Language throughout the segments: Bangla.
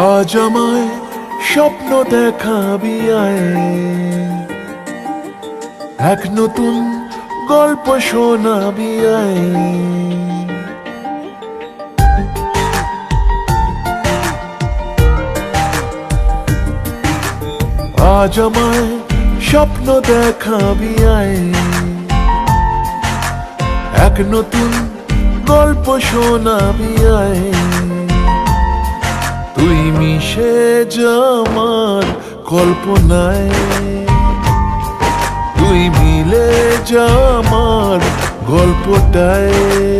আজ আমায় স্বপ্ন দেখাবি আয়। এক নতুন গল্প শোনাবি আয়। আজ আমায় স্বপ্ন দেখাবি আয়। এক নতুন গল্প শোনাবি আয়। নিমিশে জামার কল্পনায়। তুই মিলে যামার গল্পটায়।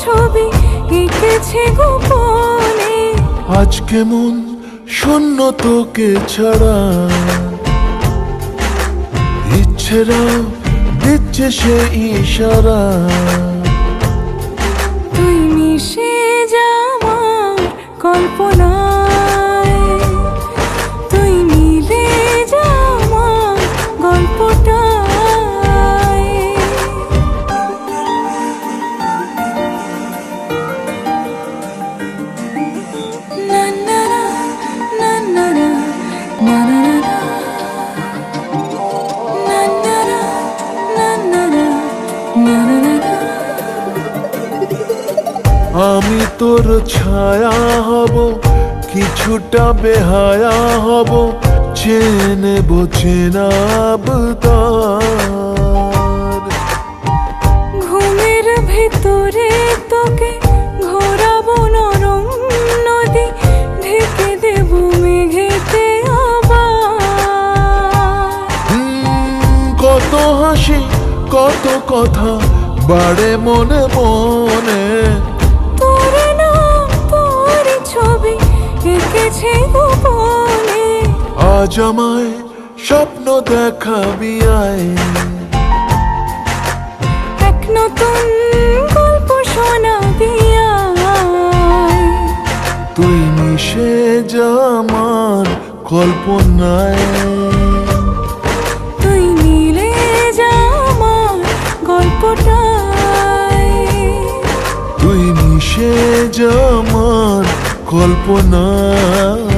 ছবি এঁকেছে গোপনে। আজ কেমন শূন্য তোকে ছাড়া। ইচ্ছেরা দিচ্ছে সে ইশারা। তুই মিশে যা কল্পনা। আমি তোর ছায়া হব কিছুটা বেহায়া হব চেনে বোঝেনাব তার ঘুমের ভেতরে তোকে ঘোরাবো নরম নদী ঢেকে দেব মেঘেতে আবার। কত হাসি কত কথা বাড়ে মনে মনে। আজ আমায় স্বপ্ন দেখাবি আয়। এক নতুন গল্প শোনাবি তুই মিশে যা আমার কল্পনায়। তুই মিলে যা আমার গল্পটায়। তুই মিশে যা আমার কল্পনায়।